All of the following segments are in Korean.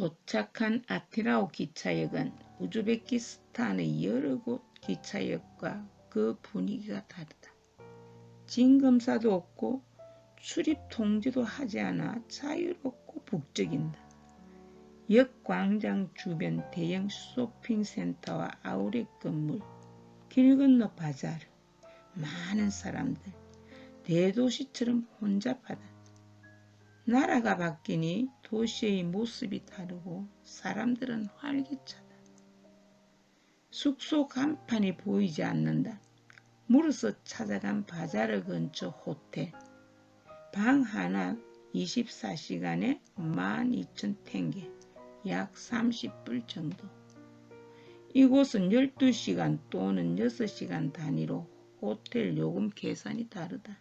도착한 아티라오 기차역은 우즈베키스탄의 여러 곳 기차역과 그 분위기가 다르다. 진검사도 없고 출입 통제도 하지 않아 자유롭고 북적인다. 역 광장 주변 대형 쇼핑센터와 아우렛 건물, 길 건너 바자르, 많은 사람들, 대도시처럼 혼잡하다. 나라가 바뀌니 도시의 모습이 다르고 사람들은 활기차다. 숙소 간판이 보이지 않는다. 물어서 찾아간 바자르 근처 호텔. 방 하나 24시간에 12,000탱게, 약 30불 정도. 이곳은 12시간 또는 6시간 단위로 호텔 요금 계산이 다르다.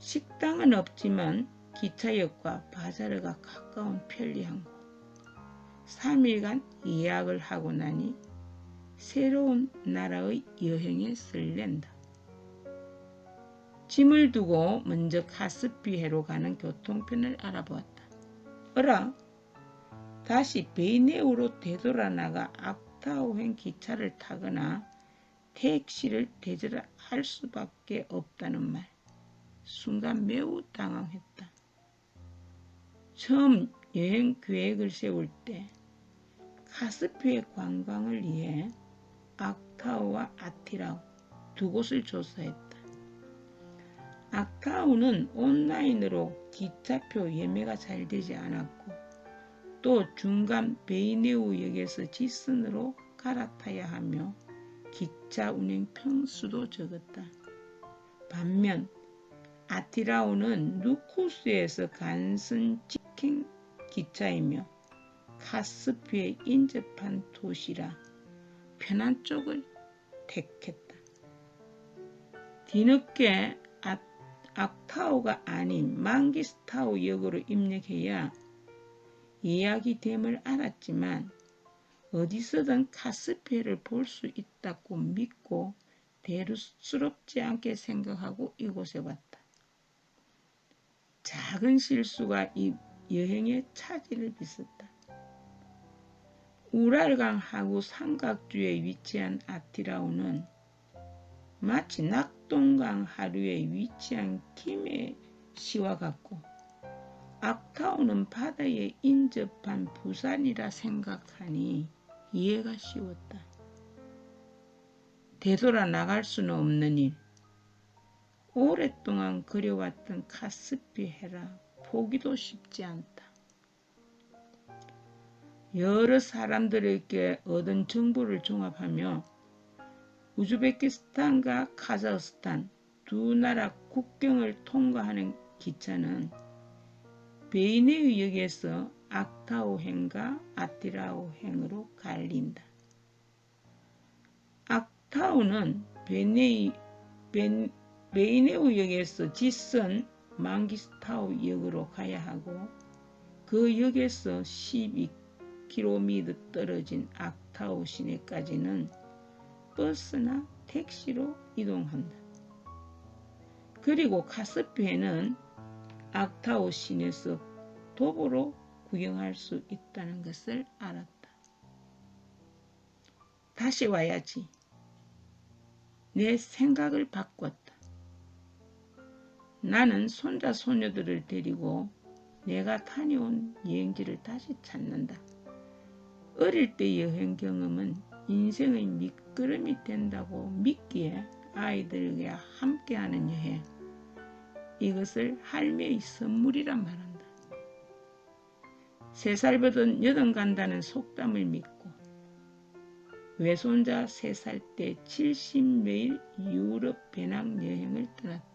식당은 없지만 기차역과 바자르가 가까운 편리한 곳. 3일간 예약을 하고 나니 새로운 나라의 여행에 설렌다. 짐을 두고 먼저 카스피해로 가는 교통편을 알아보았다. 어라? 다시 베이네우로 되돌아 나가 악타오행 기차를 타거나 택시를 대절할 수밖에 없다는 말. 순간 매우 당황했다. 처음 여행 계획을 세울 때 카스피의 관광을 위해 악타오와 아티라오 두 곳을 조사했다. 악타오는 온라인으로 기차표 예매가 잘 되지 않았고 또 중간 베이네우역에서 지선으로 갈아타야 하며 기차 운행 평수도 적었다. 반면 아티라오는 누쿠스에서 간선 직행 기차이며 카스피에 인접한 도시라 편한 쪽을 택했다. 뒤늦게 아, 악타오가 아닌 망기스타오 역으로 입력해야 이야기됨을 알았지만 어디서든 카스피를 볼 수 있다고 믿고 대수롭지 않게 생각하고 이곳에 왔다. 작은 실수가 이 여행의 차질을 빚었다. 우랄강하고 삼각주에 위치한 아티라우는 마치 낙동강 하류에 위치한 김해 시와 같고 악타우는 바다에 인접한 부산이라 생각하니 이해가 쉬웠다. 되돌아 나갈 수는 없는 일. 오랫동안 그려왔던 카스피 해라 보기도 쉽지 않다. 여러 사람들에게 얻은 정보를 종합하며 우즈베키스탄과 카자흐스탄 두 나라 국경을 통과하는 기차는 베이네유역에서 악타오행과 아티라오행으로 갈린다. 악타오는 베네이, 벤, 베이네우역에서 지선 망기스타우 역으로 가야 하고 그 역에서 12km 떨어진 악타우 시내까지는 버스나 택시로 이동한다. 그리고 카스피에는 악타우 시내에서 도보로 구경할 수 있다는 것을 알았다. 다시 와야지. 내 생각을 바꿨다. 나는 손자 소녀들을 데리고 내가 다녀온 여행지를 다시 찾는다. 어릴 때 여행 경험은 인생의 밑거름이 된다고 믿기에 아이들과 함께하는 여행. 이것을 할매의 선물이라 말한다. 세 살보다 여든 간다는 속담을 믿고 외손자 세 살 때 70매일 유럽 배낭 여행을 떠났다.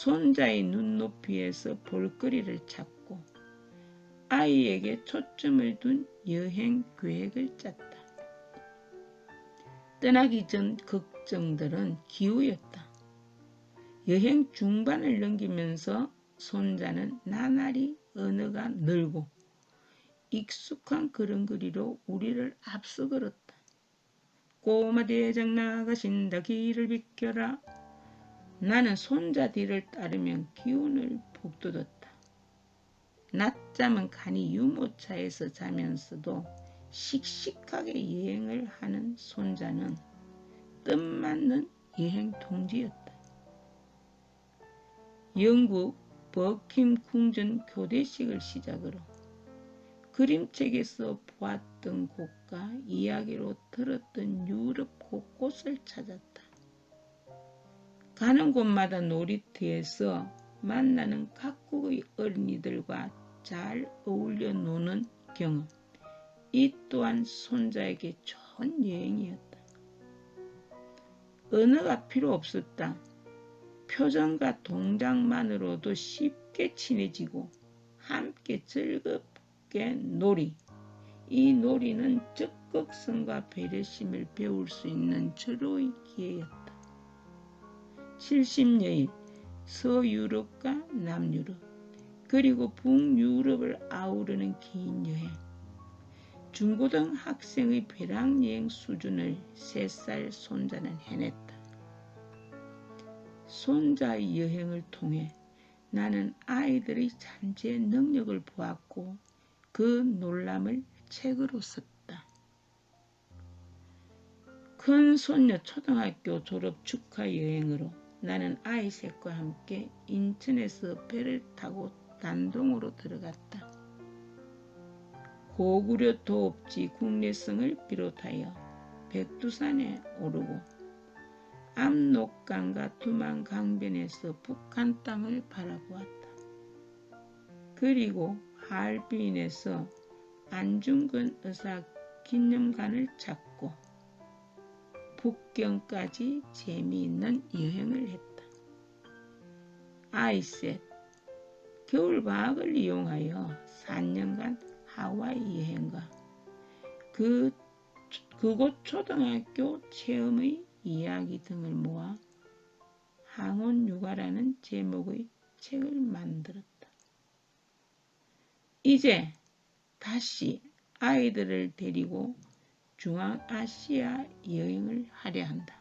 손자의 눈높이에서 볼거리를 찾고 아이에게 초점을 둔 여행 계획을 짰다. 떠나기 전 걱정들은 기우였다. 여행 중반을 넘기면서 손자는 나날이 언어가 늘고 익숙한 그런거리로 우리를 앞서 걸었다. 꼬마 대장 나가신다 길을 비켜라 나는 손자 뒤를 따르면 기운을 북돋았다. 낮잠은 간이 유모차에서 자면서도 씩씩하게 여행을 하는 손자는 뜻맞는 여행 동지였다. 영국 버킴 궁전 교대식을 시작으로 그림책에서 보았던 곳과 이야기로 들었던 유럽 곳곳을 찾았다. 가는 곳마다 놀이터에서 만나는 각국의 어린이들과 잘 어울려 노는 경험. 이 또한 손자에게 좋은 여행이었다. 언어가 필요 없었다. 표정과 동작만으로도 쉽게 친해지고 함께 즐겁게 놀이. 이 놀이는 적극성과 배려심을 배울 수 있는 절호의 기회였다. 70여일 서유럽과 남유럽 그리고 북유럽을 아우르는 긴 여행. 중고등 학생의 배낭여행 수준을 3살 손자는 해냈다. 손자의 여행을 통해 나는 아이들의 잠재 능력을 보았고 그 놀람을 책으로 썼다. 큰 손녀 초등학교 졸업 축하 여행으로 나는 아이셋과 함께 인천에서 배를 타고 단동으로 들어갔다. 고구려 도읍지 국내성을 비롯하여 백두산에 오르고 압록강과 두만 강변에서 북한 땅을 바라보았다. 그리고 하얼빈에서 안중근 의사 기념관을 찾고 북경까지 재미있는 여행을 했다. 아이셋 겨울 방학을 이용하여 4년간 하와이 여행과 그 그곳 초등학교 체험의 이야기 등을 모아 항온 육아라는 제목의 책을 만들었다. 이제 다시 아이들을 데리고 중앙아시아 여행을 하려 한다.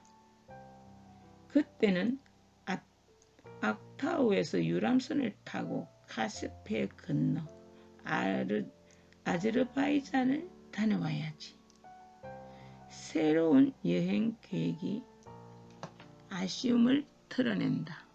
그때는 아, 악타우에서 유람선을 타고 카스페 건너 아르, 아제르바이잔을 다녀와야지. 새로운 여행 계획이 아쉬움을 털어낸다.